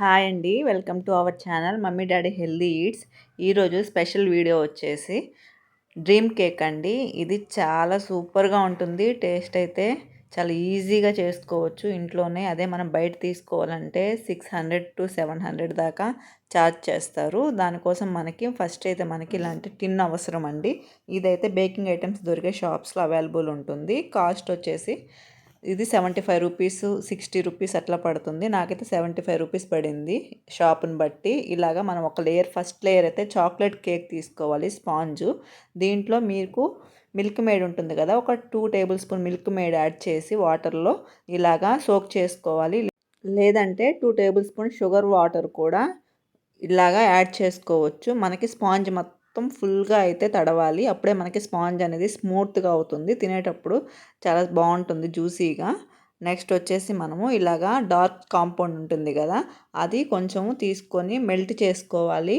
Hi అండి. Welcome to our channel mummy daddy healthy eats. ఈరోజు special video వచ్చేసి dream cake అండి. ఇది చాలా సూపర్గా ఉంటుంది. టేస్ట్ అయితే చాలా ఈజీగా చేసుకోవచ్చు ఇంట్లోనే. అదే మనం బయట తీసుకోవాలంటే six hundred to seven hundred దాకా ఛార్జ్ చేస్తారు. దానికోసం మనకి ఫస్ట్ అయితే మనకి ఇలాంటి టిన్ అవసరం అండి. ఇదైతే బేకింగ్ ఐటమ్స్ దొరికే షాప్స్లో అవైలబుల్ ఉంటుంది. కాస్ట్ వచ్చేసి ఇది seventy five rupees sixty rupees అట్లా పడుతుంది. నాకైతే సెవెంటీ ఫైవ్ రూపీస్ పడింది షాప్ని బట్టి. ఇలాగా మనం ఒక లేయర్ ఫస్ట్ లేయర్ అయితే చాక్లెట్ కేక్ తీసుకోవాలి స్పాంజ్. దీంట్లో మీకు మిల్క్ మేడ్ ఉంటుంది కదా ఒక two tablespoon milkmaid add చేసి వాటర్లో ఇలాగా సోక్ చేసుకోవాలి. లేదంటే two tablespoon sugar water కూడా ఇలాగా యాడ్ చేసుకోవచ్చు. మనకి స్పాంజ్ మొత్తం మొత్తం ఫుల్గా అయితే తడవాలి. అప్పుడే మనకి స్పాంజ్ అనేది స్మూత్గా అవుతుంది. తినేటప్పుడు చాలా బాగుంటుంది జ్యూసీగా. నెక్స్ట్ వచ్చేసి మనము ఇలాగా డార్క్ కాంపౌండ్ ఉంటుంది కదా అది కొంచెము తీసుకొని మెల్ట్ చేసుకోవాలి.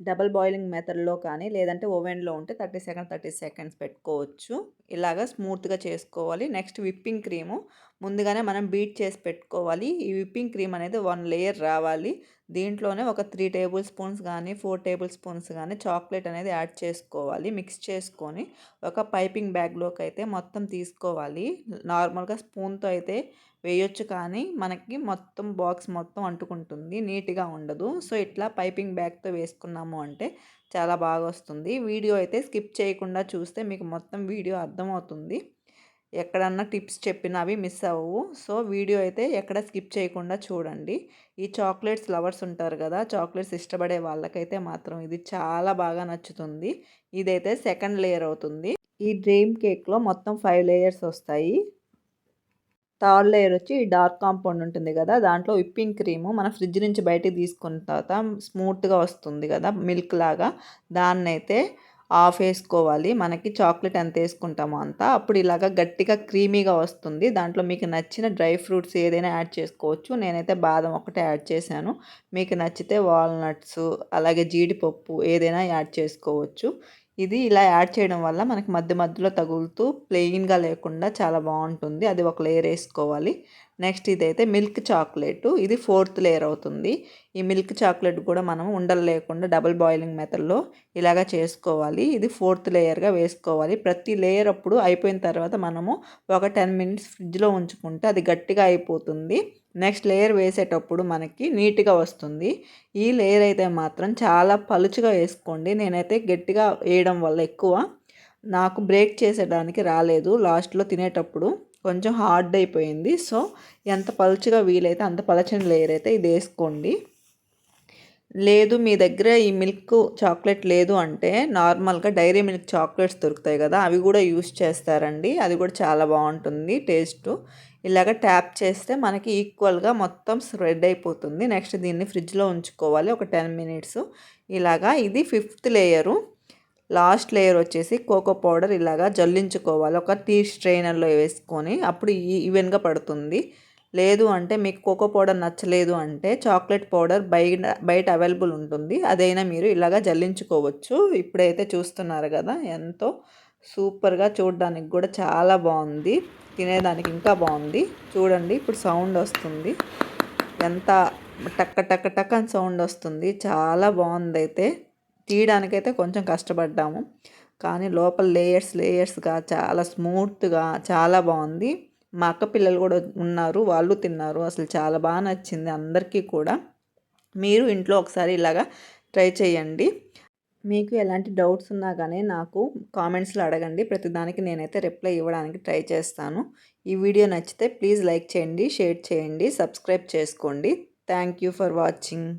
డబల్ బాయిలింగ్ మెథడ్లో కానీ లేదంటే ఓవెన్లో ఉంటే థర్టీ సెకండ్ థర్టీ సెకండ్స్ పెట్టుకోవచ్చు. ఇలాగా స్మూత్గా చేసుకోవాలి. నెక్స్ట్ విప్పింగ్ క్రీము ముందుగానే మనం బీట్ చేసి పెట్టుకోవాలి. ఈ విప్పింగ్ క్రీమ్ అనేది వన్ లేయర్ రావాలి. దీంట్లోనే ఒక త్రీ టేబుల్ స్పూన్స్ కానీ ఫోర్ టేబుల్ స్పూన్స్ కానీ చాక్లెట్ అనేది యాడ్ చేసుకోవాలి. మిక్స్ చేసుకొని ఒక పైపింగ్ బ్యాగ్లోకి అయితే మొత్తం తీసుకోవాలి. నార్మల్గా స్పూన్తో అయితే వేయొచ్చు కానీ మనకి మొత్తం బాక్స్ మొత్తం అంటుకుంటుంది. నీట్గా ఉండదు. సో ఇట్లా పైపింగ్ బ్యాగ్తో వేసుకున్నాము అంటే చాలా బాగా వస్తుంది. వీడియో అయితే స్కిప్ చేయకుండా చూస్తే మీకు మొత్తం వీడియో అర్థమవుతుంది. ఎక్కడన్నా టిప్స్ చెప్పినవి మిస్ అవ్వవు. సో వీడియో అయితే ఎక్కడ స్కిప్ చేయకుండా చూడండి. ఈ చాక్లెట్స్ లవర్స్ ఉంటారు కదా చాక్లెట్స్ ఇష్టపడే వాళ్ళకైతే మాత్రం ఇది చాలా బాగా నచ్చుతుంది. ఇదైతే సెకండ్ లేయర్ అవుతుంది. ఈ డ్రీమ్ కేక్లో మొత్తం ఫైవ్ లేయర్స్ వస్తాయి. థర్డ్ లేయర్ వచ్చి డార్క్ కాంపౌండ్ ఉంటుంది కదా దాంట్లో విప్పింగ్ క్రీము మన ఫ్రిడ్జ్ నుంచి బయటికి తీసుకున్న తర్వాత స్మూత్గా వస్తుంది కదా మిల్క్ లాగా. దాన్నైతే ఆఫ్ వేసుకోవాలి మనకి చాక్లెట్ ఎంత వేసుకుంటామో అంత. అప్పుడు ఇలాగ గట్టిగా క్రీమీగా వస్తుంది. దాంట్లో మీకు నచ్చిన డ్రై ఫ్రూట్స్ ఏదైనా యాడ్ చేసుకోవచ్చు. నేనైతే బాదం ఒకటే యాడ్ చేశాను. మీకు నచ్చితే వాల్నట్స్ అలాగే జీడిపప్పు ఏదైనా యాడ్ చేసుకోవచ్చు. ఇది ఇలా యాడ్ చేయడం వల్ల మనకి మధ్య మధ్యలో తగులుతూ ప్లెయిన్గా లేకుండా చాలా బాగుంటుంది. అది ఒక లేయర్ వేసుకోవాలి. నెక్స్ట్ ఇదైతే మిల్క్ చాక్లెట్. ఇది ఫోర్త్ లేయర్ అవుతుంది. ఈ మిల్క్ చాక్లెట్ కూడా మనం ఉండలు లేకుండా డబుల్ బాయిలింగ్ మెథడ్లో ఇలాగా చేసుకోవాలి. ఇది ఫోర్త్ లేయర్గా వేసుకోవాలి. ప్రతి లేయర్ అప్పుడు అయిపోయిన తర్వాత మనము ఒక టెన్ మినిట్స్ ఫ్రిడ్జ్లో ఉంచుకుంటే అది గట్టిగా అయిపోతుంది. నెక్స్ట్ లేయర్ వేసేటప్పుడు మనకి నీట్గా వస్తుంది. ఈ లేయర్ అయితే మాత్రం చాలా పలుచుగా వేసుకోండి. నేనైతే గట్టిగా వేయడం వల్ల ఎక్కువ. నాకు బ్రేక్ చేసేదానికి రాలేదు. లాస్ట్లో తినేటప్పుడు కొంచెం హార్డ్ అయిపోయింది. సో ఎంత పలుచుగా వీలైతే అంత పలచని లేయర్ అయితే ఇది వేసుకోండి. లేదు మీ దగ్గర ఈ మిల్క్ చాక్లెట్ లేదు అంటే నార్మల్గా డైరీ మిల్క్ చాక్లెట్స్ దొరుకుతాయి కదా అవి కూడా యూస్ చేస్తారండి. అది కూడా చాలా బాగుంటుంది టేస్ట్. ఇలాగ ట్యాప్ చేస్తే మనకి ఈక్వల్గా మొత్తం స్ప్రెడ్ అయిపోతుంది. నెక్స్ట్ దీన్ని ఫ్రిడ్జ్లో ఉంచుకోవాలి. ఒక టెన్ మినిట్స్. ఇలాగా ఇది ఫిఫ్త్ లేయరు. లాస్ట్ లేయర్ వచ్చేసి కోకో పౌడర్ ఇలాగా జల్లించుకోవాలి. ఒక టీ స్ట్రైనర్లో వేసుకొని అప్పుడు ఈవెన్గా పడుతుంది. లేదు అంటే మీకు కోకో పౌడర్ నచ్చలేదు అంటే చాక్లెట్ పౌడర్ బయట బయట అవైలబుల్ ఉంటుంది. అదైనా మీరు ఇలాగా జల్లించుకోవచ్చు. ఇప్పుడైతే చూస్తున్నారు కదా ఎంతో సూపర్గా చూడడానికి కూడా చాలా బాగుంది తినేదానికి ఇంకా బాగుంది చూడండి ఇప్పుడు సౌండ్ వస్తుంది. ఎంత టక్క టక్క టక్ అని సౌండ్ వస్తుంది. చాలా బాగుంది అయితే తీయడానికైతే కొంచెం కష్టపడ్డాము. కానీ లోపల లేయర్స్ లేయర్స్గా చాలా స్మూత్గా చాలా బాగుంది మా అక్క పిల్లలు కూడా ఉన్నారు. వాళ్ళు తిన్నారు. అసలు చాలా బాగా నచ్చింది అందరికీ కూడా. మీరు ఇంట్లో ఒకసారి ఇలాగా ట్రై చేయండి. మీకు ఎలాంటి డౌట్స్ ఉన్నా కానీ నాకు కామెంట్స్లో అడగండి. ప్రతిదానికి నేనైతే రిప్లై ఇవ్వడానికి ట్రై చేస్తాను. ఈ వీడియో నచ్చితే ప్లీజ్ లైక్ చేయండి షేర్ చేయండి సబ్స్క్రైబ్ చేసుకోండి. Thank you for watching.